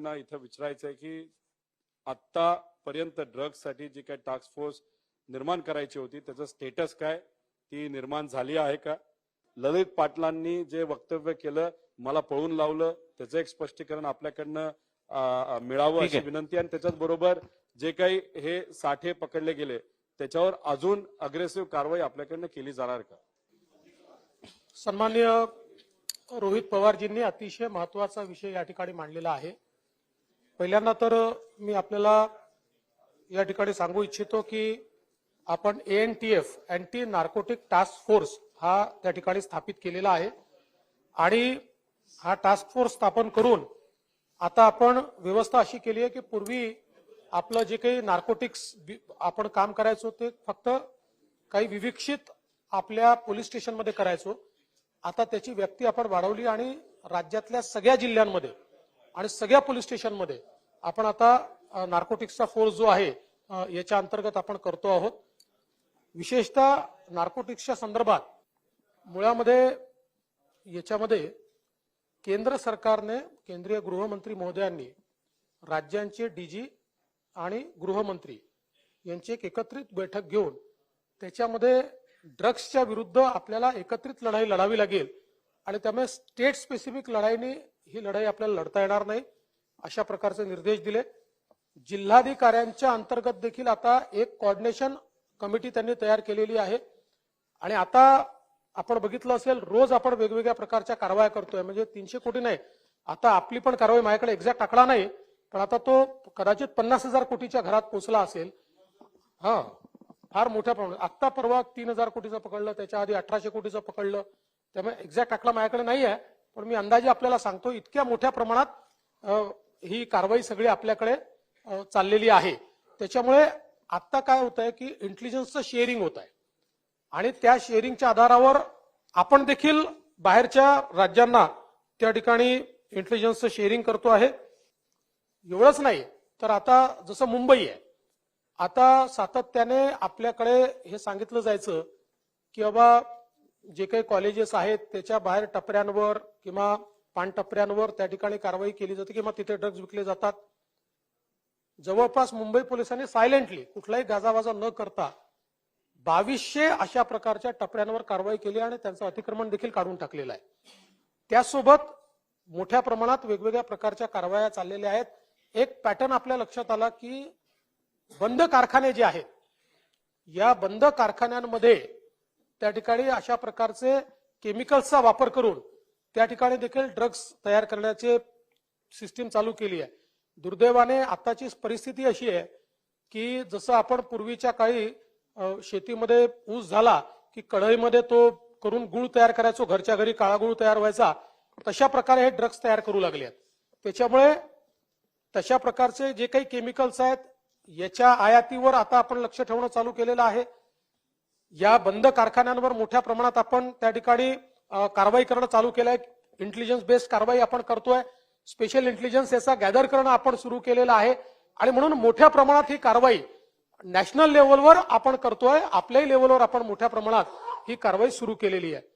आपल्याकडनं इथं विचारायचं आहे की आत्तापर्यंत ड्रग्जसाठी जी काही टास्क फोर्स निर्माण करायची होती त्याचं स्टेटस काय? ती निर्माण झाली आहे का? ललित पाटलांनी जे वक्तव्य केलं मला पळून लावलं त्याचं एक स्पष्टीकरण आपल्याकडनं मिळावं अशी आहे. विनंती आणि त्याच्याच बरोबर जे काही हे साठे पकडले गेले त्याच्यावर अजून अग्रेसिव्ह कारवाई आपल्याकडनं केली जाणार का? सन्मान्य रोहित पवारजींनी अतिशय महत्त्वाचा विषय या ठिकाणी मांडलेला आहे. पहिल्यांदा तर मी आपल्याला या ठिकाणी सांगू इच्छितो की आपण N T F anti narcotic task force हा त्या ठिकाणी स्थापित केलेला आहे. आणि हा टास्क फोर्स स्थापन करून आता आपण व्यवस्था अशी केली आहे की पूर्वी आपलं जे काही नार्कोटिक्स आपण काम करायचो ते फक्त काही विविक्षित आपल्या पोलीस स्टेशनमध्ये करायचो. आता त्याची व्याप्ती आपण वाढवली आणि राज्यातल्या सगळ्या जिल्ह्यांमध्ये आणि सगळ्या पोलीस स्टेशनमध्ये आपण आता नार्कोटिक्सचा फोर्स जो आहे याच्या अंतर्गत आपण करतो आहोत. विशेषतः नार्कोटिक्सच्या संदर्भात मुळामध्ये याच्यामध्ये केंद्र सरकारने केंद्रीय गृहमंत्री महोदयांनी राज्यांचे डीजी आणि गृहमंत्री यांची एक एकत्रित बैठक घेऊन त्याच्यामध्ये ड्रग्सच्या विरुद्ध आपल्याला एकत्रित लढाई लढावी लागेल. आणि त्यामुळे स्टेट स्पेसिफिक लढाईने ही लढाई आपल्याला लढता येणार नाही. अशा प्रकारचे निर्देश दिले. जिल्हाधिकाऱ्यांच्या अंतर्गत देखील आता एक कॉर्डिनेशन कमिटी त्यांनी तयार केलेली आहे. आणि आता आपण बघितलं असेल रोज आपण वेगवेगळ्या प्रकारच्या कारवाया करतोय. म्हणजे तीनशे कोटी नाही. आता आपली पण कारवाई माझ्याकडे एक्झॅक्ट आकडा नाही. पण आता तो कदाचित पन्नास हजार कोटीच्या घरात पोहोचला असेल. हा फार मोठ्या प्रमाणात. आत्ता परवा तीन हजार कोटीचं पकडलं त्याच्या आधी अठराशे कोटीचं पकडलं. त्यामुळे एक्झॅक्ट आकडा माझ्याकडे नाही आहे पण मी अंदाजे आपल्याला सांगतो इतक्या मोठ्या प्रमाणात ही कारवाई सगळी आपल्याकडे चाललेली आहे. त्याच्यामुळे आत्ता काय होत आहे की इंटेलिजन्सचं शेअरिंग होत आहे आणि त्या शेअरिंगच्या आधारावर आपण देखील बाहेरच्या राज्यांना त्या ठिकाणी इंटेलिजन्सचं शेअरिंग करतो आहे. एवढंच नाही तर आता जसं मुंबई आहे आता सातत्याने आपल्याकडे हे सांगितलं जायचं की बाबा जे काही कॉलेजेस आहेत त्याच्या बाहेर टपऱ्यांवर किंवा पानटपऱ्यांवर त्या ठिकाणी कारवाई केली जाते किंवा तिथे ड्रग्ज विकले जातात. जवळपास मुंबई पोलिसांनी सायलेंटली कुठलाही गाजावाजा न करता बावीसशे अशा प्रकारच्या टपऱ्यांवर कारवाई केली आणि त्यांचं अतिक्रमण देखील काढून टाकलेलं आहे. त्यासोबत मोठ्या प्रमाणात वेगवेगळ्या प्रकारच्या कारवाया चाललेल्या आहेत. एक पॅटर्न आपल्या लक्षात आला की बंद कारखाने जे आहेत या बंद कारखान्यांमध्ये त्या ठिकाणी अशा प्रकारचे केमिकल्सचा वापर करून त्या ठिकाणी देखील ड्रग्स तयार करण्याचे सिस्टीम चालू केली आहे. दुर्दैवाने आताची परिस्थिती अशी आहे की जसं आपण पूर्वीच्या काळी शेतीमध्ये ऊस झाला की कढईमध्ये तो करून गुळ तयार करायचो घरच्या घरी काळा गुळ तयार व्हायचा तशा प्रकारे हे ड्रग्स तयार करू लागले आहेत. त्याच्यामुळे तशा प्रकारचे जे काही केमिकल्स आहेत याच्या आयातीवर आता आपण लक्ष ठेवणं चालू केलेलं आहे. या बंद कारखान्यांवर मोठ्या प्रमाणात आपण त्या ठिकाणी कारवाई करणं चालू केलंय. इंटेलिजन्स बेस्ड कारवाई आपण करतोय. स्पेशल इंटेलिजन्स याचा गॅदर करणं आपण सुरू केलेलं आहे. आणि म्हणून मोठ्या प्रमाणात ही कारवाई नॅशनल लेवलवर आपण करतोय. आपल्याही लेवलवर आपण मोठ्या प्रमाणात ही कारवाई सुरू केलेली आहे.